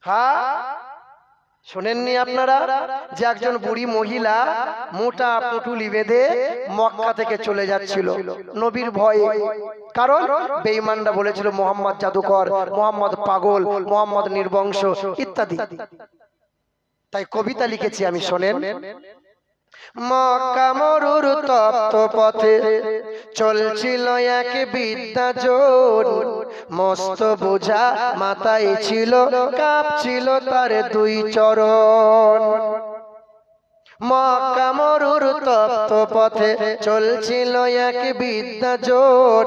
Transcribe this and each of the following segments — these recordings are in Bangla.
হ্যাঁ? শোনেননি আপনারা যে একজন বুড়ি মহিলা মোটা পুটুলি বেঁধে মক্কা থেকে চলে যাচ্ছিল। নবীর ভয়ে। কারণ বেঈমানরা বলেছিল, মোহাম্মদ জাদুকর, মোহাম্মদ পাগল, মোহাম্মদ নির্বংশ, ইত্যাদি। তাই কবিতা লিখেছি আমি, শোনেন। মক্কা মরুর তপ্ত পথে চলছিল এক বিদ্যা জোর মস্ত বোঝা মাথায় ছিল, কাঁপছিল তার দুই চরণ। মক্কা মরুর তপ্ত পথে চলছিল এক বিদ্যা জোর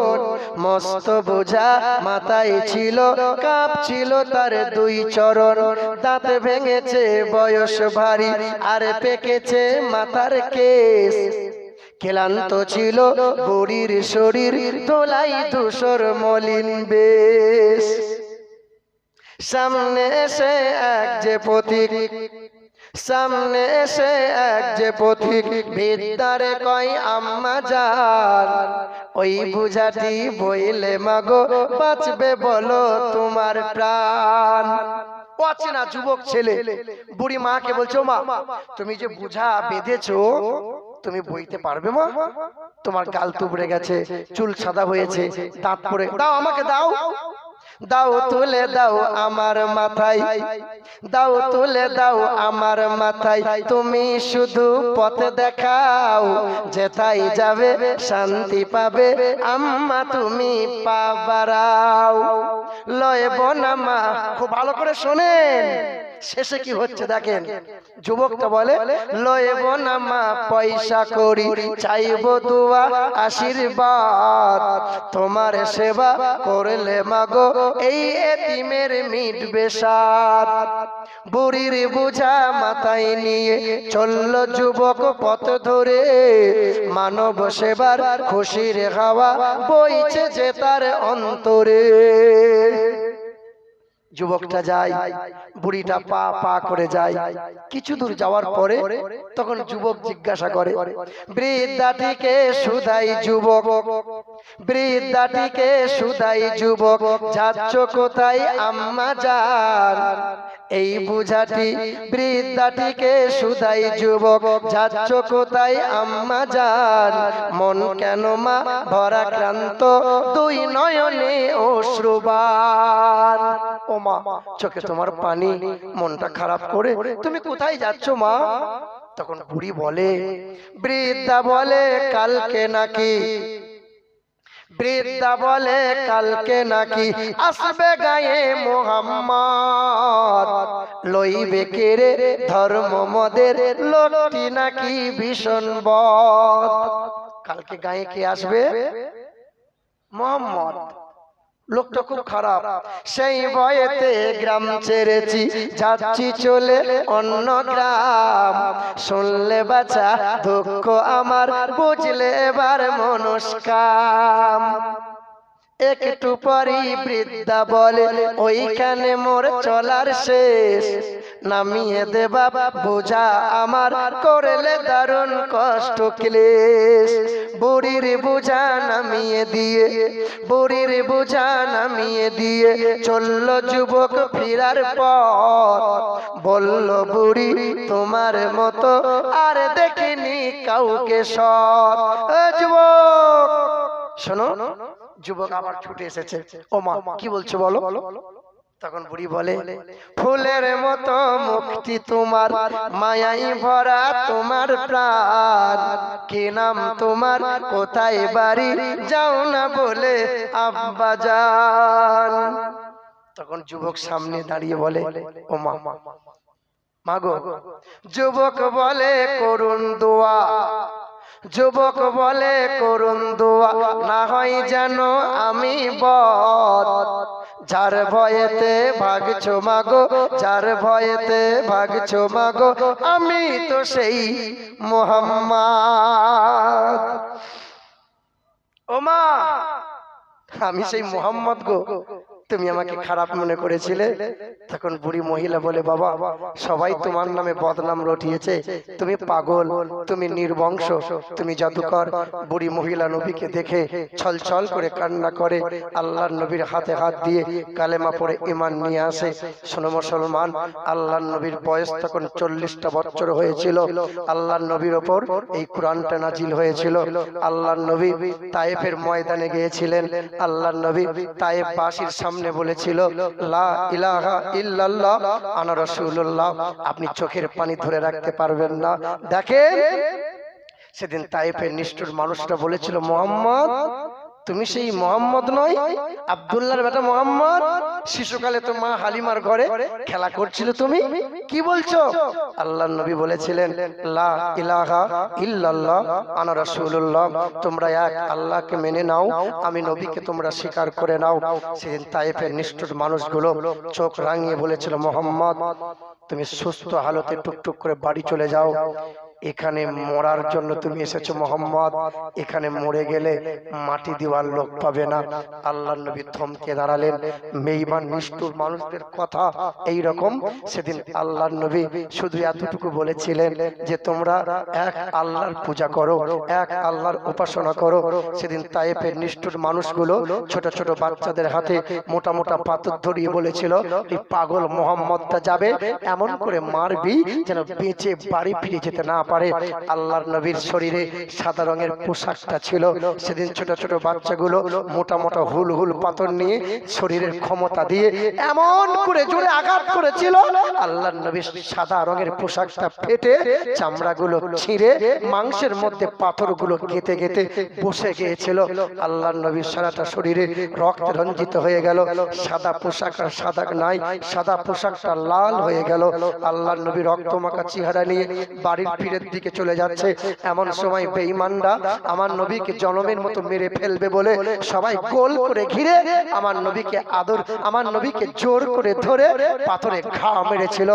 মস্ত বোঝা মাথায় ছিল, কাঁপছিল তার দুই চরণ। দাঁত ভেঙেছে, বয়স ভারী, আর পেকেছে মাথার কেস ক্লান্ত ছিল বুড়ির শরীর দোলাই ধূসর মলিন বেশ। সামনে এসে এক যে পথিক সামনে এসে এক যে পথিক বিদ্যারে কয়, আম্মা যান ওই বুঝাটি বইলে মাগো, বাঁচবে বলো তোমার প্রাণ। অচেনা যুবক ছেলে, বুড়ি মাকে বলছো মা তুমি যে বুঝা বেঁধেছো, তুমি বইতে পারবে মা? তোমার গাল তুবড়ে গেছে, চুল সাদা হয়েছে, দাঁত পড়ে, দাও আমাকে, দাও। দাও তুলে দাও আমার মাথায়। দাও তুলে দাও আমার মাথায়। তুমি শুধু পথ দেখাও, যেথায় যাবে শান্তি পাবে। আম্মা তুমি পাবারাও লয় বনামা খুব ভালো করে শোনেন। শেষে কি হচ্ছে দেখেন? যুবকটা বলে লয়েব নামা পয়সা করি চাইব দুয়া আশীর্বাদ। তোমার সেবা করলে মাগো এই এতিমের মিটবে সাত বুড়ির বুঝা মাথায় নিয়ে চলল যুবক পথ ধরে। মানব সেবার খুশির হাওয়া বইছে যে তার অন্তরে। যুবকটা যায় বুড়িটা পা পা করে যায়। কিছু দূর যাওয়ার পরে তখন যুবক জিজ্ঞাসা করে বৃদ্ধাটিকে সুদাই যুবক। বৃদ্ধাটিকে সুদাই যুবক। যাচ্ছ কোথায় আম্মা যান এই বুঝাটি বৃদ্ধাটিকে সুদাই যুবক। যাচ্ছ কোথায় আম্মা যান মন কেন মা ভরা ক্রান্ত দুই নয়নে অশ্রুবান। ও মা, চোখে তোমার পানি, মনটা খারাপ করে, তুমি কোথায় যাচ্ছ মা? তখন বুড়ি বলে, বৃদ্ধা বলে, কালকে নাকি? বৃদ্ধা বলে, কালকে নাকি? আসবে গায়ে মোহাম্মদ। লইবে কেরে ধর্ম মদের লোকটি নাকি ভীষণ বদ? কালকে গায়ে কে আসবে? মোহাম্মদ। লোকটা খুব খারাপ। সেই ভয়েতে গ্রাম ছেড়েছি যাচ্ছি চলে অন্য গ্রাম। শুনলে বাচ্চা দুঃখ আমার বুঝলে এবার মনস্কাম। একটু পরই বৃদ্ধা বলে ওইখানে মোর চলার শেষ। নামিয়ে দেবা বোঝা আমার করলে দারুণ কষ্ট ক্লেশ। বুড়ির বোঝা নামিয়ে দিয়ে, বুড়ির বোঝা নামিয়ে দিয়ে চলল যুবক ফিরার পর বলল, বুড়ি, তোমার মতো আর দেখিনি কাউকে সৎ। যুবক, শোনো, যুবক আবার ছুটে এসেছে। ও মা কি বলছো বলো? তখন বুড়ি বলে ফুলের মতো মুক্তি তোমার মায়াই ভরা তোমার প্রাণ। কি নাম তোমার কোথায় বাড়ি? যাও না বলে আব্বা যান তখন যুবক সামনে দাঁড়িয়ে বলে ও মা মাগো যুবক বলে করুন দোয়া। যুবক বলে করুন দোয়া। না হয় যেন আমি বদ। যার ভয়েতে ভাগছো মাগো, যার ভয়েতে ভাগছো মাগো, আমি তো সেই মোহাম্মদ। ও মা আমি সেই মোহাম্মদ গো। তুমি আমাকে খারাপ মনে করেছিলে? তখন বুড়ি মহিলা বলে বাবা সবাই তোমার নামে বদনাম রটিয়েছে। তুমি পাগল তুমি নির্বংশ তুমি জাদুকর বুড়ি মহিলা নবীকে দেখে ছল ছল করে কান্না করে আল্লাহর নবীর হাতে হাত দিয়ে কালেমা পড়ে ইমান নিয়ে আসে। শোনো মুসলমান আল্লাহর নবীর বয়স তখন চল্লিশটা বছর হয়েছিল। আল্লাহর নবীর ওপর এই কোরআনটা নাজিল হয়েছিল। আল্লাহর নবী তায়েফের ময়দানে গিয়েছিলেন। আল্লাহর নবী তায়েফ বাসীর সামনে বলেছিল আপনি চোখের পানি ধরে রাখতে পারবেন না। দেখেন, সেদিন তাইফের নিষ্ঠুর মানুষটা বলেছিল, মোহাম্মদ তুমি সেই মোহাম্মদ নয় আব্দুল্লাহর বেটা মোহাম্মদ। শিশুকালে তো মা হালিমার ঘরে খেলা করছিল তুমি? কি বলছো? আল্লাহ নবী বলেছিলেন লা ইলাহা ইল্লাল্লাহ আনা রাসূলুল্লাহ। তোমরা এক আল্লাহকে মেনে নাও আমি নবীকে তোমরা স্বীকার করে নাও। সেদিন তাইফের নিষ্ঠুর মানুষগুলো চোখ রাঙিয়ে বলেছিল মোহাম্মদ তুমি সুস্থ হালতে টুকটুক করে বাড়ি চলে যাও। এখানে মরার জন্য তুমি এসেছ মোহাম্মদ। এখানে মরে গেলে মাটি দেওয়ার লোক পাবে না। আল্লাহ নবী থমকে দাঁড়ালেন। মেইমান নিষ্ঠুর মানুষদের কথা এই রকম সেদিন আল্লাহ নবী শুধু এতটুকু বলেছিলেন যে তোমরা এক আল্লাহর পূজা করো এক আল্লাহর উপাসনা করো। সেদিন তাইফের নিষ্ঠুর মানুষগুলো ছোট ছোট বাচ্চাদের হাতে মোটা মোটা পাথর ধরিয়ে বলেছিল এই পাগল মোহাম্মদটা যাবে এমন করে মারবি যেন বেঁচে বাড়ি ফিরে যেতে না পারে আল্লাহর নবীর শরীরে সাদা রঙের পোশাকটা ছিল। সেদিন ছোট ছোট বাচ্চাগুলো মোটা মোটা হুল হুল পাথর নিয়ে শরীরের ক্ষমতা দিয়ে এমন করে জোরে আঘাত করেছিল। আল্লাহর নবীর সাদা রঙের পোশাকটা ফেটে চামড়াগুলো ছিঁড়ে মাংসের মধ্যে পাথরগুলো গেতে গেতে বসে গিয়েছিল। আল্লাহর নবীর সারাটা শরীরে রক্ত রঞ্জিত হয়ে গেল। সাদা পোশাক আর সাদা নাই, সাদা পোশাকটা লাল হয়ে গেল। আল্লাহর নবী রক্তমাখা চেহারা নিয়ে বাড়ির পীরের দিকে চলে যাচ্ছে। এমন সময় বেঈমানরা আমার নবীকে জনমের মতো মেরে ফেলবে বলে সবাই গোল করে ঘিরে আমার নবীকে আদর, আমার নবীকে জোর করে ধরে পাথরে ঘা মেরেছিল।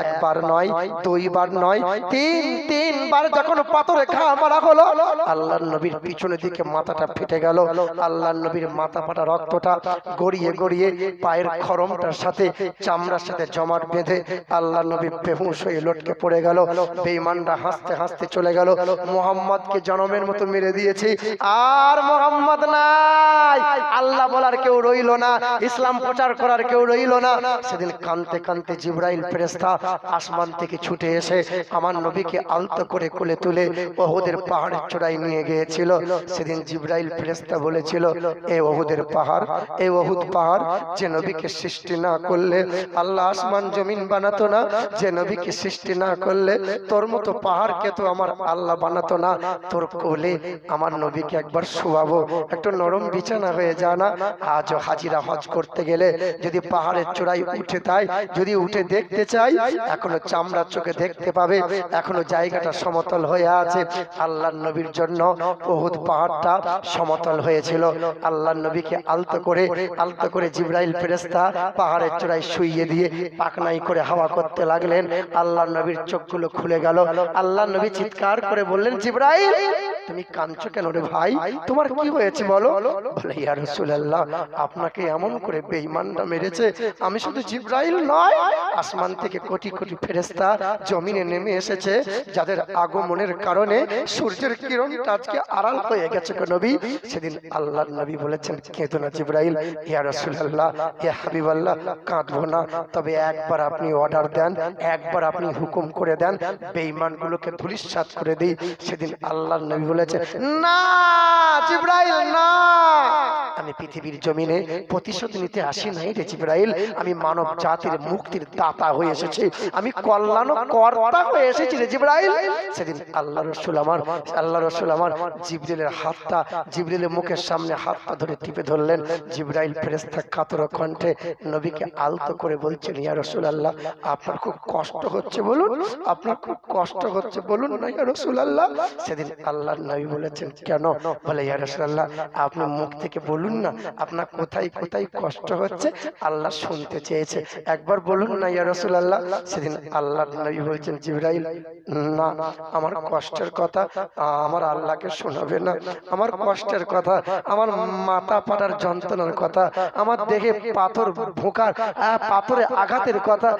একবার নয়, দুইবার নয়, তিন, তিনবার যখন পাথরে ঘা মারা হলো, আল্লাহর নবীর পিছনের দিকে মাথাটা ফেটে গেল। আল্লাহর নবীর মাথা ফাটা রক্তটা গড়িয়ে গড়িয়ে পায়ের খরমটার সাথে, চামড়ার সাথে জমাট বেঁধে আল্লাহ নবী বেহুশ হয়ে লটকে পড়ে গেল। বেঈমানরা হাসতে হাসতে চলে গেল। মোহাম্মদকে জনমের মতো মেরে দিয়েছি। আর মোহাম্মদ নাই। আল্লাহ বলার কেউ রইল না। ইসলাম প্রচার করার কেউ রইল না। সেদিন কানতে কানতে জিব্রাইল ফেরেস্তা আসমান থেকে ছুটে এসে আমার নবীকে আলতো করে কোলে তুলে ওহুদের পাহাড়ের চূড়ায় নিয়ে গিয়েছিল। সেদিন জিব্রাইল ফেরেস্তা বলেছিল, এ ওহুদের পাহাড় এই ওহুদ পাহাড়, যে নবীকে সৃষ্টি না করলে আল্লাহ আসমান জমিন বানাতো না। যে নবীকে সৃষ্টি না করলে তোর মতো পাহাড়কে তো আমার আল্লাহ বানাতো না। তোর কোলে আমার নবীকে একবার শোয়াবো। একটু নরম বিছানা হয়ে যা না। আজও হাজিরা হজ করতে গেলে যদি পাহাড়ের চূড়ায় উঠে তাই, যদি উঠে দেখতে চাই, এখনও চামড়ার চোখে দেখতে পাবে। এখনও জায়গাটা সমতল হয়ে আছে। আল্লাহ নবীর জন্য বহুত পাহাড়টা সমতল হয়েছিল। আল্লাহ নবীকে আলতো করে আলতো করে জিব্রাইল ফেরেস্তা পাহাড়ের চূড়ায় শুইয়ে দিয়ে পাকনাই করে হাওয়া করতে লাগলেন। আল্লাহ নবীর চোখগুলো খুলে গেল। আল্লাহ নবী চিৎকার করে বললেন, জিব্রাইল, তুমি কাঁদছো কেন রে ভাই? তোমার কি হয়েছে বলো? বলে, ইয়া রাসূলুল্লাহ, আপনাকে এমন করে বেঈমানরা মেরেছে, আমি শুধু জিব্রাইল নয়, আসমান থেকে কোটি কোটি ফেরেশতা জমিনে নেমে এসেছে, যাদের আগমনের কারণে সূর্যের কিরণটা আজকে আড়াল হয়ে গেছে গো নবী। সেদিন আল্লাহর নবী বলেছেন, কেঁদো না জিব্রাইল, ইয়া রাসূলুল্লাহ ইয়া হাবিবাল্লাহ, কাঁদবো না, তবে একবার আপনি অর্ডার দেন, একবার আপনি হুকুম করে দেন বেঈমানগুলোকে ধুলিস্বাত করে দিই। সেদিন আল্লাহ নবী বলেছে না জিব্রাইল না। আমি পৃথিবীর জমিনে প্রতিশোধ নিতে আসি নাই রে জিব্রাইল। আমি মানব জাতির মুক্তির দাতা হয়ে এসেছি। আমি কল্যাণ কর্তা হয়ে এসেছি রে জিব্রাইল। সেদিন আল্লাহ রসুল আমার আল্লাহ রসুল আমার জিবরিলের হাতটা জিবরিলের মুখের সামনে হাতটা ধরে টিপে ধরলেন। জিব্রাইল ফেরেস্তা কাতর কণ্ঠে নবীকে আলতো করে বলছেন ইয়া রসুল আল্লাহ আপনার খুব কষ্ট হচ্ছে বলুন। আপনার খুব কষ্ট হচ্ছে বলুন না ইয়া রসুল আল্লাহ সেদিন আল্লাহ নবী বলেছেন কেন? বলে ইয়া রসুল আল্লাহ আপনি মুখ থেকে বলুন বলুন না আপনার কোথায় কোথায় কষ্ট হচ্ছে? আল্লাহ শুনতে চেয়েছে। একবার বলুন না ইয়া রাসূলুল্লাহ সেদিন আল্লাহ নবী বলছেন জিবরাইল না আমার কষ্টের কথা আমার আল্লাহকে শোনাবে না। আমার কষ্টের কথা আমার মাথা পাটার যন্ত্রণার কথা আমার দেহে পাথর ভোকার পাথরে আঘাতের কথা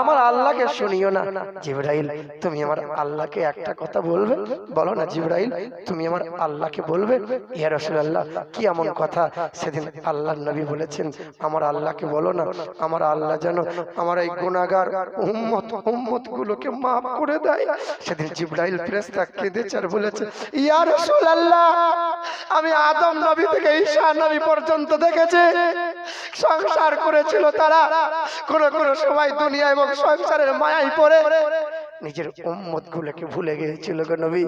আমার আল্লাহকে শুনিও না। জিবরাইল তুমি আমার আল্লাহকে একটা কথা বলবে? বলো না জিবরাইল তুমি আমার আল্লাহকে বলবে? ইয়া রাসূলুল্লাহ কি এমন কথা সেদিন আল্লাহর নবী বলেছেন, আমার আল্লাহকে বলো না, আমার আল্লাহ যেন আমার এই গুনাহগার উম্মত উম্মত গুলোকে maaf করে দেয়। সেদিন জিবরাইল ফেরেশতা কেঁদেছে আর বলেছে, ইয়া রাসূলুল্লাহ, আমি আদম নবী থেকে ঈসা নবী পর্যন্ত দেখেছি। সংসার করেছিল তারা। কোন কোন সময় দুনিয়া এবং সংসারের মায়ায় পড়ে। নিজের উম্মত গুলোকে ভুলে গিয়েছিল গো নবী।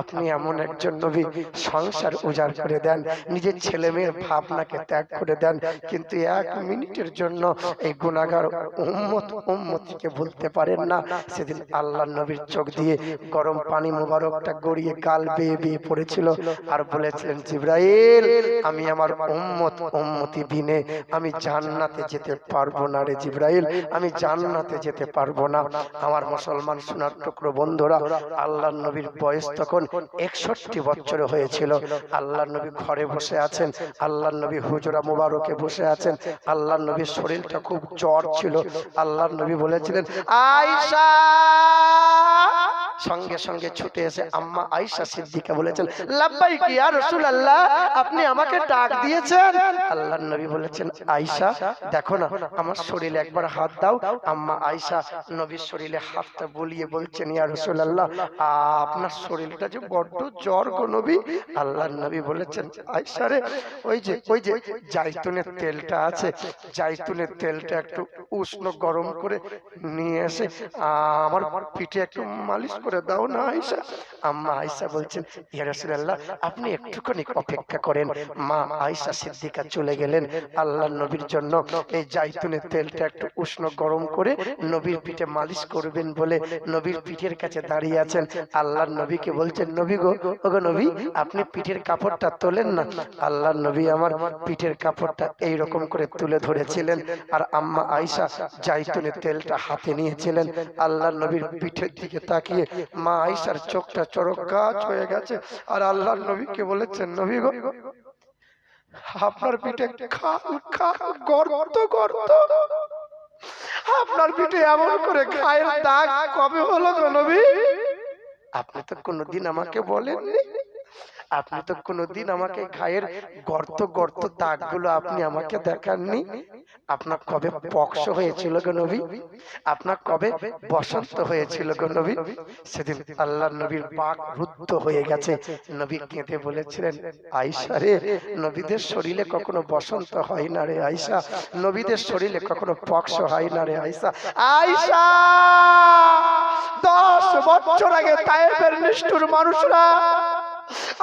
আপনি এমন একজন নবী সংসার উজাড় করে দেন নিজের ছেলে মেয়ের ভাবনাকে ত্যাগ করে দেন কিন্তু এক মিনিটের জন্য এই গুণাগার উম্মত উম্মতিকে ভুলতে পারেন না। সেদিন আল্লাহ নবীর চোখ দিয়ে গরম পানি মোবারকটা গড়িয়ে গাল বেয়ে বেয়ে পড়েছিল। আর বলেছিলেন জিব্রাইল আমি আমার উম্মত উম্মতি বিনে আমি জান্নাতে যেতে পারব না রে জিব্রাইল। আমি জান্নাতে যেতে পারব না আমার মুসলমান সোনার বন্ধুরা আল্লাহ নবীর বয়স তখন একষট্টি বছর হয়েছিল। আল্লাহ নবী ঘরে বসে আছেন আল্লাহ নবী হুজুরা মুবারকে বসে আছেন আল্লাহ নবীর শরীরটা খুব জ্বর ছিল। আল্লাহ নবী বলেছিলেন আয়সা সঙ্গে সঙ্গে ছুটে এসে আম্মা আয়েশা সিদ্দিকা বলেছেন লাব্বাই কি আর রাসূলুল্লাহ আপনি আমাকে ডাক দিয়েছেন? আল্লাহর নবী বলেছেন আয়েশা দেখো না আমার শরীরে একবার হাত দাও আম্মা আয়েশা নবীর শরীরে হাতটা বলিয়ে বলছেন ইয়া রাসূলুল্লাহ আপনার শরীরটা যে বড্ড জ্বর গো নবী? আল্লাহর নবী বলেছেন আয়েশা রে ওই যে ওই যে জাইতুনের তেলটা আছে জাইতুনের তেলটা একটু উষ্ণ গরম করে নিয়ে এসে আমার পিঠে একটু মালিশ করে দাও না আয়েশা। আম্মা আয়েশা বলছেন, ইয়া রাসূলুল্লাহ, আপনি একটুখানি অপেক্ষা করেন। মা আয়েশা সিদ্দিকা চলে গেলেন আল্লাহর নবীর জন্য। এই জাইতুনের তেলটা একটু উষ্ণ গরম করে নবীর পিঠে মালিশ করবেন বলে নবীর পিঠের কাছে দাঁড়িয়ে আছেন। আল্লাহর নবীকে বলছেন, নবী গো, ওগো নবী, আপনি পিঠের কাপড়টা তোলেন না? আল্লাহর নবী আমার পিঠের কাপড়টা এই রকম করে তুলে ধরেছিলেন। আর আম্মা আয়েশা জাইতুনের তেলটা হাতে নিয়েছিলেন। আল্লাহর নবীর পিঠের দিকে তাকিয়ে মা আয়েশার চোখটা চড়ক গাছ হয়ে গেছে। আর আল্লাহর নবীকে বলেছেন, নবী গো, আপনার পিঠে খাল খাল গর্ত গর্ত। আপনার পিঠে এমন করে খায়ের দাগ কবে হলো গো নবী? আপনি তো কোনোদিন আমাকে বলেননি। আপনি তো কোনোদিন আমাকে গায়ের গর্ত গর্ত দাগগুলো আপনি আমাকে দেখাননি? আপনার কবে পক্ষ হয়েছিল গো নবী? আপনার কবে বসন্ত হয়েছিল গো নবী? সেদিন আল্লাহ নবীর পাক রুদ্ধ হয়ে গেছে। নবী কেঁদে বলেছিলেন আয়সা রে নবীদের শরীরে কখনো বসন্ত হয় না রে আয়সা নবীদের শরীরে কখনো পক্ষ হয় না রে আয়সা আয়সা দশ বছর আগে তায়েবের নিষ্ঠুর মানুষরা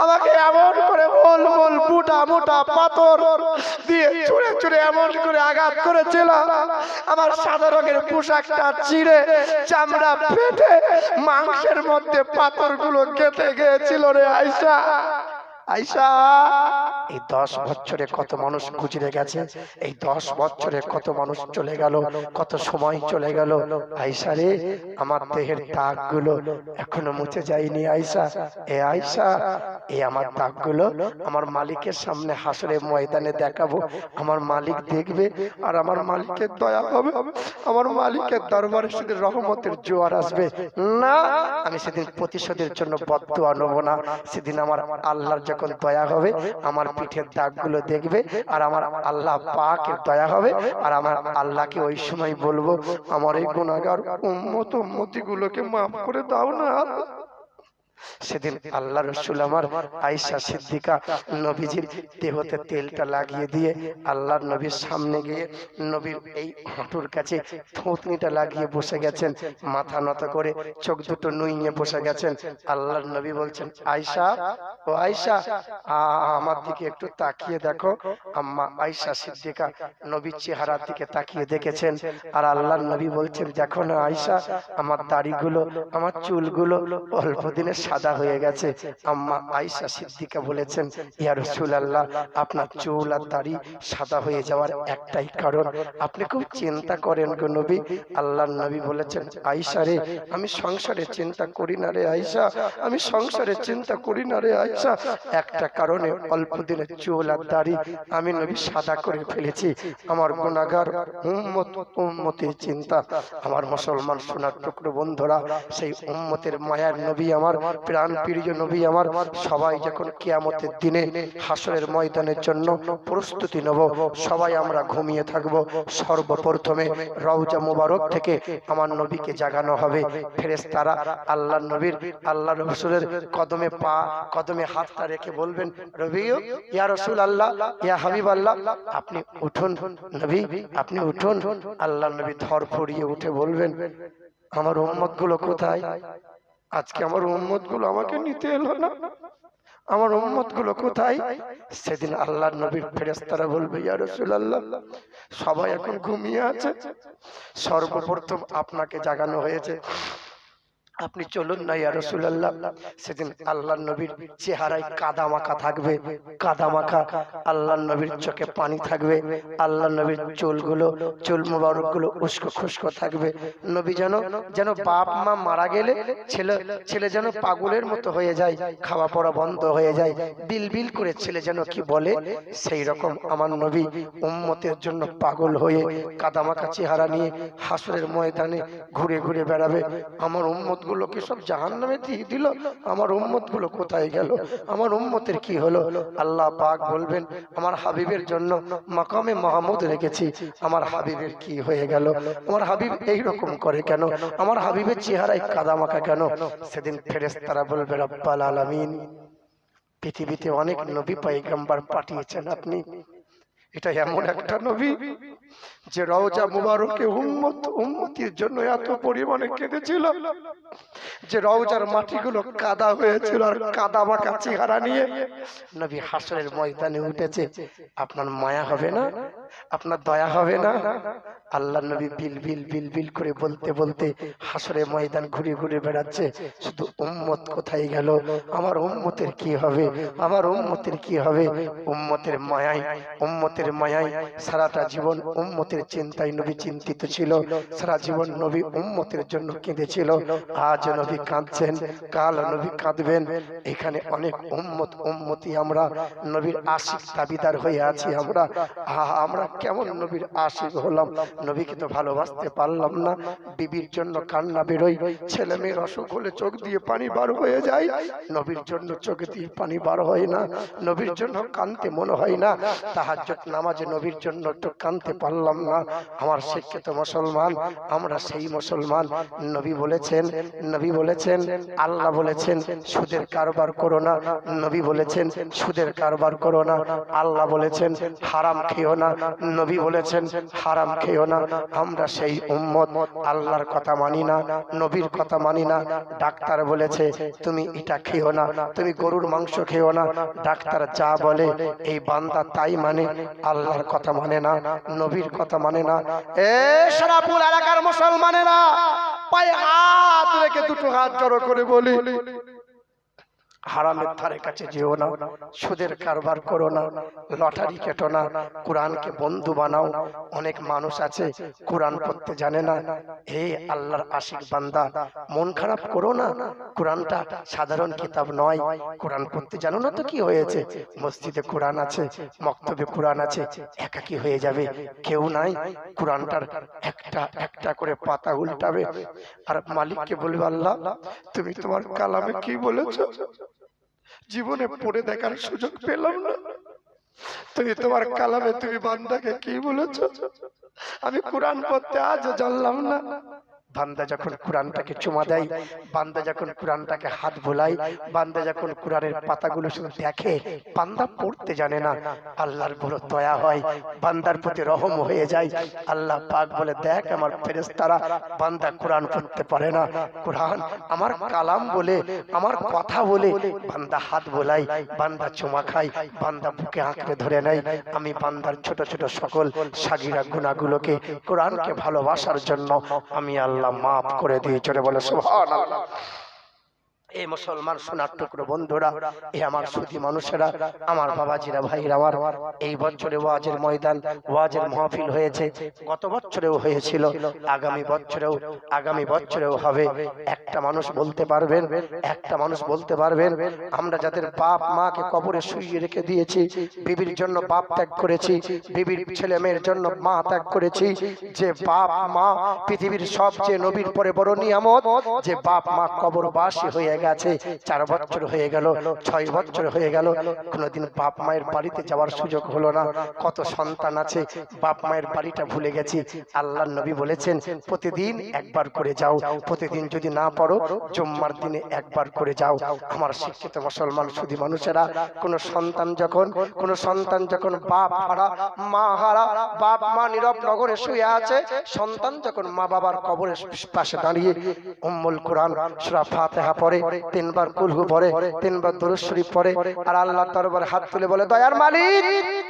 আমাকে এমন করে বল বল, মোটা মোটা পাথর দিয়ে চুড়ে চুড়ে এমন করে আঘাত করেছিল। আমার সাদা রঙের পোশাকটা চিড়ে চামড়া ফেটে মাংসের মধ্যে পাথরগুলো কেটে গিয়েছিল রে আইসা আয়সা এই দশ বছরে কত মানুষ গুজরে গেছে? এই দশ বছরে কত মানুষ চলে গেল? কত সময় চলে গেল? আয়সা রে, আমার দেহের দাগগুলো এখনও মুছে যায়নি আয়সা। এ আয়সা, এ আমার দাগগুলো। আমার মালিকের সামনে হাসরে ময়দানে দেখাবো। আমার মালিক দেখবে আর আমার মালিকের দয়া হবে আমার মালিকের দরবারে সেদিন রহমতের জোয়ার আসবে। না, আমি সেদিন প্রতিশোধের জন্য বদুয়া নেব না। সেদিন আমার আল্লাহর যখন দয়া হবে, আমার পিঠের দাগগুলো দেখবে আর আমার আল্লাহ পাকে দয়া হবে আর আমার আল্লাহকে ওই সময় বলব, আমার এই গুণাগার উম্মত গুলোকে মাফ করে দাও না। সেদিন আল্লাহ রসুল আমার আয়সা সিদ্দিকা নবীজির দেহতে তেলটা লাগিয়ে দিয়ে আল্লাহর নবীর সামনে গিয়ে নবীর এই হাঁটুর কাছে থুতনিটা লাগিয়ে বসে গেছেন মাথা নত করে চোখ দুটো নুইয়ে বসে গেছেন আল্লাহর নবী বলছেন আয়সা ও আয়সা আমার দিকে একটু তাকিয়ে দেখো আম্মা আয়সা সিদ্দিকা নবীর চেহারার দিকে তাকিয়ে দেখেছেন আর আল্লাহর নবী বলছেন দেখো না আয়সা আমার দাড়িগুলো আমার চুলগুলো অল্প দিনের সাদা হয়ে গেছে। আম্মা আয়েশা সিদ্দিকা বলেছেন ইয়া রাসূলুল্লাহ আপনার চুল আর দাড়ি সাদা হয়ে যাওয়ার একটাই কারণ। আপনি খুব চিন্তা করেন গো নবী। আল্লাহর নবী বলেছেন আয়েশা রে আমি সংসারে চিন্তা করি না রে আয়েশা। আমি সংসারে চিন্তা করি না রে আয়েশা। একটা কারণে অল্প দিনের চুল আর দাড়ি আমি নবী সাদা করে ফেলেছি। আমার গুণাগার উম্মত উম্মতের চিন্তা। আমার মুসলমান সোনার টুকরো বন্ধুরা সেই উম্মতের মায়ার নবী আমার প্রাণ প্রিয় নবী আমার, সবাই যখন কিয়ামতের দিনে হাসরের ময়দানের জন্য প্রস্তুতি নেব, সবাই আমরা ঘুমিয়ে থাকব। সর্বপ্রথমে রওজা মুবারক থেকে আমার নবীকে জাগানো হবে। ফেরেশতারা আল্লাহ নবীর আল্লাহ রসুলের কদমে পা, কদমে হাতটা রেখে বলবেন রবি ইয়া রসুল আল্লাহ ইয়া হাবিব আল্লাহ আপনি উঠুন, নবী, আপনি উঠুন। আল্লাহ নবী থর ফড়িয়ে উঠে বলবেন, আমার উম্মতগুলো কোথায়? আজকে আমার উম্মতগুলো আমাকে নিতে এলো না। আমার উম্মতগুলো কোথায়? সেদিন আল্লাহ নবীর ফেরেস্তারা বলবে ইয়া রাসূলুল্লাহ সবাই এখন ঘুমিয়ে আছে। সর্বপ্রথম আপনাকে জাগানো হয়েছে। আপনি চলুন না, ইয়া রাসূলুল্লাহ। সেদিন আল্লাহ নবীর চেহারায় কাদা মাখা থাকবে। কাদা মাখা আল্লাহ নবীর চোখে পানি থাকবে। আল্লাহ নবীর চুলগুলো, চুল মুবারকগুলো উস্কো খুস্কো থাকবে। নবী যেন যেন বাপ মা মারা গেলে ছেলে ছেলে যেন পাগলের মতো হয়ে যায়, খাওয়া পড়া বন্ধ হয়ে যায়, বিল বিল করে ছেলে যেন কি বলে, সেই রকম আমার নবী উম্মতের জন্য পাগল হয়ে কাদামাকা চেহারা নিয়ে হাসরের ময়দানে ঘুরে ঘুরে বেড়াবে। আমার উম্মত গুলোকে সব জাহান নামে দিয়ে দিল। আমার উম্মতগুলো? কোথায় গেল? আমার উম্মতের কি হলো? আল্লাহ পাক বলবেন আমার হাবিবের জন্য মাকামে মাহমুদ রেখেছি। আমার হাবিবের কি হয়ে গেল? আমার হাবিব এই রকম করে কেন? আমার হাবিবের চেহারায় কাদামাকা কেন? সেদিন ফেরেশতারা বলবে রব্বাল আলামিন পৃথিবীতে অনেক নবী পাইগাম্বার পাঠিয়েছেন আপনি। এটা এমন একটা নবী। যে রওজা মুবারকে উম্মত উম্মতির জন্য এত পরিমাণে কেঁদেছিল। যে রওজার মাটিগুলো কাদা হয়েছিল আর কাদা মাখা চেহারা নিয়ে নবী হাসরের ময়দানে উঠেছে। আপনার মায়া হবে না? আপনার দয়া হবে না? আল্লাহ নবী বিল বিল বিল বিল করে বলতে বলতে হাসরে ময়দান ঘুরে ঘুরে বেড়াচ্ছে। শুধু উম্মত কোথায় গেল? আমার উম্মতের কি হবে? আমার উম্মতের কি হবে? উম্মতের মায়ায় উম্মতের মায়ায় সারাটা জীবন উম্মতের চিন্তায় নবী চিন্তিত ছিল। সারা জীবন নবী উম্মতের জন্য কেঁদেছিল। আজ নবী কাঁদছেন। কাল নবী কাঁদবেন। এখানে অনেক উম্মত উম্মতি আমরা নবীর আশিক দাবিদার হয়ে আছি আমরা। আহা আমরা কেমন নবীর আশিক হলাম? নবীকে তো ভালোবাসতে পারলাম না। বিবির জন্য কান্না বেরোই ছেলে মেয়ের অসুখ হলে চোখ দিয়ে পানি বার হয়ে যায়। নবীর জন্য চোখ দিয়ে পানি বার হয় না। নবীর জন্য কানতে মনে হয় না। তাহাজ্জুদ নামাজে নবীর জন্য একটু কানতে পারলাম না আমার শিক্ষিত মুসলমান, আমরা সেই মুসলমান। নবী বলেছেন নবী বলেছেন, আল্লাহ বলেছেন, সুদের কারবার করো না। নবী বলেছেন, সুদের কারবার করো না। আল্লাহ বলেছেন, হারাম খেও না। নবী বলেছেন, হারাম খেও না। আমরা সেই উম্মত, আল্লাহর কথা মানি না, নবীর কথা মানি না। ডাক্তার বলেছে, তুমি এটা খেও না, তুমি গরুর মাংস খেও না। ডাক্তার যা বলে, এই বান্দা তাই মানে আল্লাহর কথা মানে না। নবীর কথা মানে না। এ সারাপুর এলাকার মুসলমানেরা পায়ে হাত রেখে দুটো হাত জড়ো করে বলি হারামের ধারে কাছে যেও না, সুদের কারবার করো না, লটারি কেটো না, কোরআনকে বন্ধু বানাও। অনেক মানুষ আছে, কোরআন পড়তে জানে না। হে আল্লাহর আশিক বান্দা, মন খারাপ করো না। কোরআনটা সাধারণ কিতাব নয়। কোরআন পড়তে জানো না তো কি হয়েছে? মসজিদে কোরআন আছে, মক্তবে কোরআন আছে, একাকি হয়ে যাবে। কেউ নাই, কোরআনটার একটা একটা করে পাতা উল্টাবে। আর মালিককে বলবে, আল্লাহ, তুমি তোমার কালামে কি বলেছ? জীবনে পড়ে দেখার সুযোগ পেলাম না। তুমি তোমার কালামে তুমি বান্দাকে কি বলেছ? আমি কোরআন পড়তে আজ জানলাম না। বান্দা যখন কোরআনটাকে চুমা দেয় বান্দা যখন কোরআনটাকে হাত বোলায় বান্দা যখন কোরআনের পাতাগুলো শুধু দেখে বান্দা পড়তে জানে না আল্লাহর বড় দয়া হয় বান্দার প্রতি রহম হয়ে যায় আল্লাহ পাক বলে দেখ আমার ফেরেশতারা বান্দা কোরআন পড়তে পারে না কোরআন আমার কালাম বলে আমার কথা বলে বান্দা হাত বোলাই বান্দা চুমা খায় বান্দা বুকে আঁকড়ে ধরে নেয় আমি বান্দার ছোট ছোট সকল সাগিরা গুণাগুলোকে কোরআনকে ভালোবাসার জন্য আমি আল্লাহ মাফ করে দিয়ে চলে বলে সুবহানাল্লাহ। এই মুসলমান সোনার টুকরো বন্ধুরা এ আমার সুধী মানুষেরা আমার বাবাজিরা ভাইরা আমার এই বছরে ওয়াজের ময়দান ওয়াজের মহফিল হয়েছে গত বছরেও হয়েছিল আগামী বছরেও আগামী বছরেও হবে। একটা মানুষ বলতে পারবেন একটা মানুষ বলতে পারবেন আমরা যাদের বাপ মাকে কবরে শুইয়ে রেখে দিয়েছি বিবির জন্য বাপ ত্যাগ করেছি বিবির ছেলে মেয়ের জন্য মা ত্যাগ করেছি যে বাপ মা পৃথিবীর সবচেয়ে নবীর পরে বড় নিয়ামত যে বাপ মা কবর কবরবাসী হয়ে গেছে চার বছর হয়ে গেল, ছয় বছর হয়ে গেল, কোনোদিন বাপ মায়ের বাড়িতে যাওয়ার সুযোগ হলো না। কত সন্তান আছে, বাপ মায়ের বাড়িটা ভুলে গেছি। আল্লাহ নবী বলেছেন, প্রতিদিন একবার করে যাও, প্রতিদিন যদি না পড়ো, জুম্মার দিনে একবার করে যাও। আমার শিক্ষিত মুসলমান শুধু মানুষেরা, কোন সন্তান যখন, কোন সন্তান যখন বাপ হারা মা হারা, বাপ মা নীরব নগরে শুয়ে আছে, সন্তান যখন মা বাবার কবরের পাশে দাঁড়িয়ে উম্মুল কোরআন, সূরা ফাতিহা পড়ে তিনবার কুলহু পড়ে, তিনবার দরুদ শরীফ পড়ে, আর আল্লাহ দরবারে হাত তুলে বলে, দয়ার মালিক,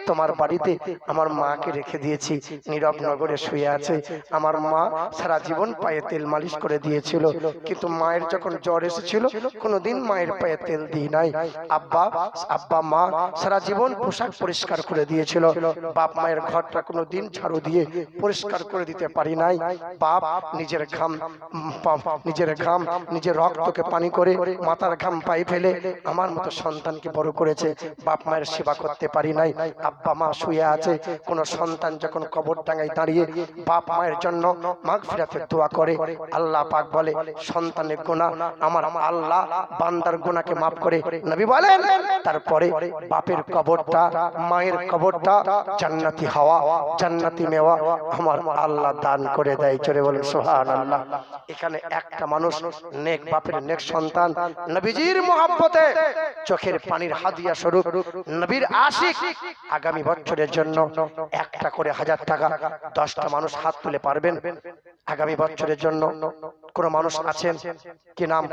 তোমার বাড়িতে আমার মাকে রেখে দিয়েছি, নীরব নগরে শুয়ে আছে। আমার মা সারা জীবন পায়ে তেল মালিশ করে দিয়েছিল, কিন্তু মায়ের যখন জ্বর এসেছিল, কোনোদিন মায়ের পায়ে তেল দিই নাই। আব্বা আব্বা মা সারা জীবন পোশাক পরিষ্কার করে দিয়েছিল। বাপ মায়ের ঘরটা কোনোদিন ঝাড়ু দিয়ে পরিষ্কার করে দিতে পারি নাই। বাপ নিজের ঘাম নিজের ঘাম, নিজের রক্তকে পানি করে মাথার ঘাম পাই ফেলে আমার মতো সন্তানকে বড় করেছে। বাপ মায়ের সেবা করতে পারি নাই। আব্বা মা শুয়ে আছে। কোন সন্তান যখন কবর ডাঙায় দাঁড়িয়ে বাপ মায়ের জন্য মাঘ ফিরাতে দোয়া করে, আল্লাহ পাক বলে, সন্তানের গোনা আমার আল্লাহ বান্দার গোনাকে মাফ করে। নবী বলেন, তারপরে বাপের কবরটা, মায়ের কবরটা জান্নাতি হাওয়া, জান্নাতি মেওয়া আমার আল্লাহ দান করে দেয়। চলে বলেন সোহান আল্লাহ এখানে একটা মানুষ নেক বাপের নেক সন্তান নবীজির মহাব্বতে চোখের পানির হাদিয়া স্বরূপ, নবীর আশিক আগামী বছরের জন্য একটা করে হাজার টাকা, দশটা মানুষ হাত তুলে পারবেন। আগামী বছরের জন্য কোন মানুষ আছেন? কি নাম?